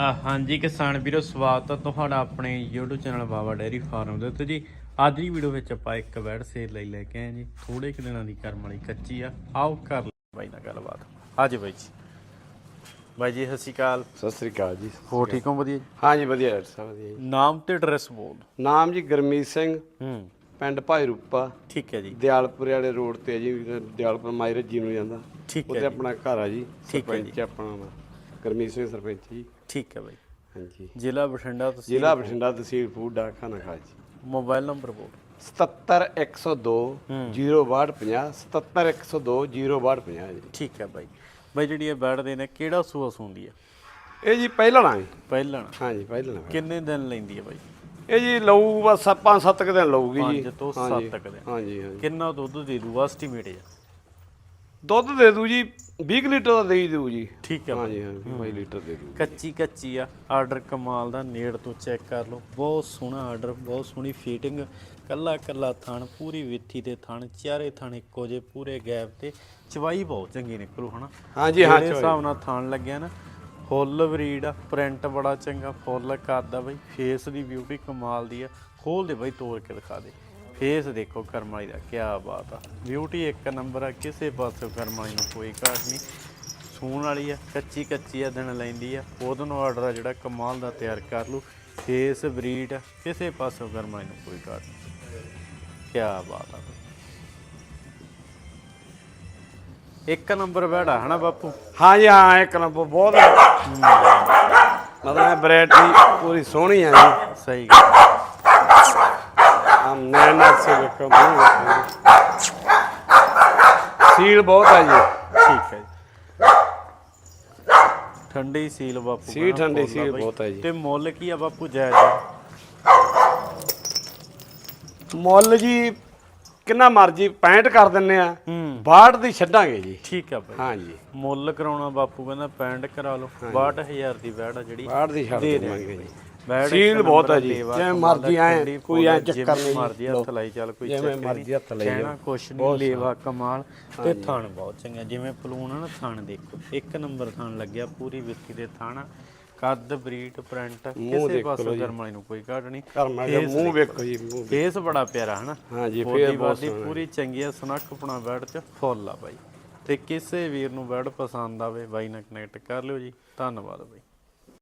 ਆ ਹਾਂਜੀ ਕਿਸਾਨ ਵੀਰੋ ਸਵਾਗਤ ਹੈ ਤੁਹਾਡਾ ਆਪਣੇ YouTube channel Baba dairy farm ਦੇ ਉੱਤੇ ਜੀ। ਅੱਜ ਦੀ ਵੀਡੀਓ ਵਿੱਚ ਆਪਾਂ ਇੱਕ ਬੈਡ ਸੇਲ ਲਈ ਲੈ ਕੇ ਆਏ ਜੀ। ਥੋੜੇ ਕੁ ਦਿਨਾਂ ਦੀ ਕਰਮ ਵਾਲੀ ਕੱਚੀ ਆ। ਆਓ ਕਰ ਲਈ ਬਾਈ ਨਾਲ ਗੱਲਬਾਤ। ਹਾਂਜੀ ਬਾਈ ਜੀ। ਬਾਈ ਜੀ ਸਤਿ ਸ਼੍ਰੀ ਅਕਾਲ। ਸਤਿ ਸ੍ਰੀ ਅਕਾਲ ਜੀ ਹੋ ਠੀਕ ਹੋ? ਵਧੀਆ ਜੀ? ਹਾਂਜੀ ਵਧੀਆ ਡਾਕਟਰ ਸਾਹਿਬ ਵਧੀਆ ਜੀ। ਨਾਮ ਤੇ ਐਡਰੈਸ ਬੋਲ। ਨਾਮ ਜੀ ਗਰਮੀਤ ਸਿੰਘ। ਹੂੰ। ਪਿੰਡ ਭਾਈ ਰੂਪਾ। ਠੀਕ ਹੈ ਜੀ। ਦਿਆਲਪੁਰ ਵਾਲੇ ਰੋਡ ਤੇ ਹੈ ਜੀ। ਦਿਆਲਪੁਰ ਮਾਇਰਜੀ ਨੂੰ ਜਾਂਦਾ। ਠੀਕ ਹੈ ਉੱਥੇ ਜੀ। ਆਪਣਾ ਘਰ ਆ ਜੀ। ਠੀਕ ਹੈ ਜੀ। ਸਰਪੰਚ ਆਪਣਾ ਵਾ। ਗਰਮੀਤ ਸਿੰਘ ਸਰਪੰਚ ਜੀ। ਠੀਕ ਹੈ ਬਾਈ। ਹਾਂਜੀ। ਜ਼ਿਲ੍ਹਾ ਬਠਿੰਡਾ ਤੁਸੀਂ ਜ਼ਿਲ੍ਹਾ ਬਠਿੰਡਾ ਤਹਿਸੀਲ ਫੂਡ ਡਾਕਖਾਨਾ ਖਾ ਜੀ। ਮੋਬਾਈਲ ਨੰਬਰ ਬੋਲ। 77102 06250 77102 06250 ਜੀ। ਠੀਕ ਹੈ ਬਾਈ। ਬਾਈ ਜਿਹੜੀ ਇਹ ਬੈਡ ਦੇ ਨੇ ਕਿਹੜਾ ਸੂਆ ਸੁੰਦੀ ਆ ਇਹ ਜੀ ਪਹਿਲਾਂ ਨਾ ਜੀ। ਪਹਿਲਾਂ ਹਾਂਜੀ ਪਹਿਲਾਂ ਨਾ ਕਿੰਨੇ ਦਿਨ ਲੈਂਦੀ ਆ ਬਾਈ? ਇਹ ਜੀ ਲਊ ਬਸ 5-7 ਦਿਨ ਲਊਗੀ ਜੀ। ਪੰਜ ਤੋਂ ਹਾਂਜੀ, ਸੱਤ ਕੁ ਦਿਨ। ਹਾਂਜੀ ਹਾਂਜੀ ਕਿੰਨਾ ਦੁੱਧ ਦੇ ਦੂ? ਐਸਟੀਮੇਟ ਆ ਦੁੱਧ ਦੇ ਦੂ ਜੀ 20 ਲੀਟਰ ਦਾ ਦੇ ਹੀ ਦੂ ਜੀ। ਠੀਕ ਹੈ ਹਾਂਜੀ ਹਾਂ। 20 ਲੀਟਰ ਦੇ ਦੂ ਕੱਚੀ ਕੱਚੀ ਆ ਆਰਡਰ ਕਮਾਲ ਦਾ ਨੇੜ ਤੋਂ ਚੈੱਕ ਕਰ ਲਓ। ਬਹੁਤ ਸੋਹਣਾ ਆਰਡਰ ਬਹੁਤ ਸੋਹਣੀ ਫੀਟਿੰਗ ਕੱਲਾ ਕੱਲਾ ਥਣ ਪੂਰੀ ਵਿੱਥੀ ਤੇ ਥਣ ਚਾਰੇ ਥਣ ਇੱਕੋ ਜੇ ਪੂਰੇ ਗੈਪ ਤੇ। ਚਵਾਈ ਬਹੁਤ ਚੰਗੀ ਨਿਕਲੂ ਹਨਾ? ਹਾਂਜੀ ਹਾਂ ਚੋਈ। ਹਿਸਾਬ ਨਾਲ ਥਣ ਲੱਗਿਆ ਨਾ ਫੁੱਲ ਬਰੀਡ ਆ ਪ੍ਰਿੰਟ ਬੜਾ ਚੰਗਾ ਫੁੱਲ ਕਰਦਾ ਬਈ। ਫੇਸ ਦੀ ਬਿਊਟੀ ਕਮਾਲ ਦੀ ਆ। ਖੋਲ ਦੇ ਬਈ ਤੋੜ ਕੇ ਦਿਖਾ ਦੇ। ਫੇਸ ਦੇਖੋ ਕਰਮਾਈ ਦਾ ਕੀ ਬਾਤ ਆ। ਬਿਊਟੀ ਇੱਕ ਨੰਬਰ ਆ ਕਿਸੇ ਪਾਸੇ ਕਰਮਾਈ ਨੂੰ ਕੋਈ ਘਾਟ ਨਹੀਂ। ਸੂਣ ਵਾਲੀ ਆ ਕੱਚੀ ਕੱਚੀ ਆ ਦਿਨ ਲੈਂਦੀ ਆ। ਉਹਦੋਂ ਨੂੰ ਆਰਡਰ ਆ ਜਿਹੜਾ ਕਮਾਲ ਦਾ ਤਿਆਰ ਕਰ ਲੂ ਫੇਸ ਬਰੀਡ ਕਿਸੇ ਪਾਸੇ ਕਰਮਾਈ ਨੂੰ ਕੋਈ ਘਾਟ ਨਹੀਂ। ਕੀ ਬਾਤ ਆ। ਇੱਕ ਨੰਬਰ ਬੈੜਾ ਹਨਾ ਬਾਪੂ? ਹਾਂਜੀ ਹਾਂ ਇੱਕ ਨੰਬਰ ਬਹੁਤ ਮਤਲਬ ਵੈਰਾਈਟੀ ਪੂਰੀ ਸੋਹਣੀ ਆ ਜੀ। ਸਹੀ ਗੱਲ ਆਮ ਨੈਣਾ ਸੇ ਵੇਖੋ। ਸੀਲ ਬਹੁਤ ਆ ਜੀ। ਠੀਕ ਹੈ ਜੀ। ਠੰਡੀ ਸੀਲ ਬਾਪੂ ਸੀਲ ਕਹਿੰਦਾ ਠੰਡੀ ਸੀਲ ਬਈ। ਬਹੁਤ ਹੈ ਜੀ। ਤੇ ਮੁੱਲ ਕੀ ਆ ਬਾਪੂ ਜਾਇਜ਼? ਆ? ਮੁੱਲ ਜੀ ਕਿੰਨਾ ਮਰਜ਼ੀ 65 ਕਰ ਦਿੰਨੇ ਆ। ਹੂੰ। 62 ਦੀ ਛੱਡਾਂਗੇ ਜੀ। ਠੀਕ ਆ ਬਾਈ। ਹਾਂਜੀ ਮੁੱਲ ਕਰਾਉਣਾ ਬਾਪੂ ਕਹਿੰਦਾ ਪੈਂਡ ਕਰਾ ਲਓ। 62000 ਦੀ ਬੈੜ ਆ ਜਿਹੜੀ 62 ਦੀ ਛੱਡ ਦੇਵਾਂਗੇ ਜੀ। ਸੀਲ ਬਹੁਤ ਨੰਬਰ ਜੀ। ਜਿਵੇਂ ਮਰਜ਼ੀ ਐਂ, ਠੰਡੀ ਕੋਈ ਐਂ ਚੱਕਰ ਜਿਵੇਂ ਨਹੀਂ। ਮਰਜ਼ੀ ਹੱਥ ਲਾਈ ਚੱਲ ਕੋਈ ਜਿਵੇਂ ਚੱਕਰ ਮਰਜ਼ੀ ਹੱਥ ਲਾਈ ਕਹਿਣਾ ਜਾਓ। ਕੁਛ ਨਹੀਂ ਲੇਵਾ ਕਮਾਲ। ਤੇ ਥਣ ਬਹੁਤ ਚੰਗਾ। ਜਿਵੇਂ ਪਲੂਣ ਆ ਨਾ ਥਣ ਦੇਖੋ। ਇੱਕ ਨੰਬਰ ਥਣ ਲੱਗਿਆ ਪੂਰੀ ਵਿੱਥੀ ਦੇ ਥਣ। ਕੱਦ ਬਰੀਟ ਪ੍ਰਿੰਟ। ਕਿਸੇ ਪਾਸੇ ਗਰਮਾਈ ਨੂੰ ਕੋਈ ਘਾਟ ਨਹੀਂ। ਕਿਹਾ ਮੂੰਹ ਵੇਖੋ ਜੀ ਮੂੰਹ ਫੇਸ ਬੜਾ ਪਿਆਰਾ ਹਨਾ? ਹਾਂਜੀ ਬੋਡੀ ਫੇਰ ਬਹੁਤ ਬਾਡੀ ਪੂਰੀ ਚੰਗੀ ਆ ਸੁਨੱਖਪਣਾ ਬੈਡ ਚ ਫੁੱਲ ਆ ਬਾਈ। ਤੇ ਕਿਸੇ ਵੀਰ ਨੂੰ ਬੈਡ ਪਸੰਦ ਆਵੇ ਬਾਈ ਨਾਲ ਕਨੈਕਟ ਕਰ ਲਿਓ ਜੀ। ਧੰਨਵਾਦ ਬਾਈ।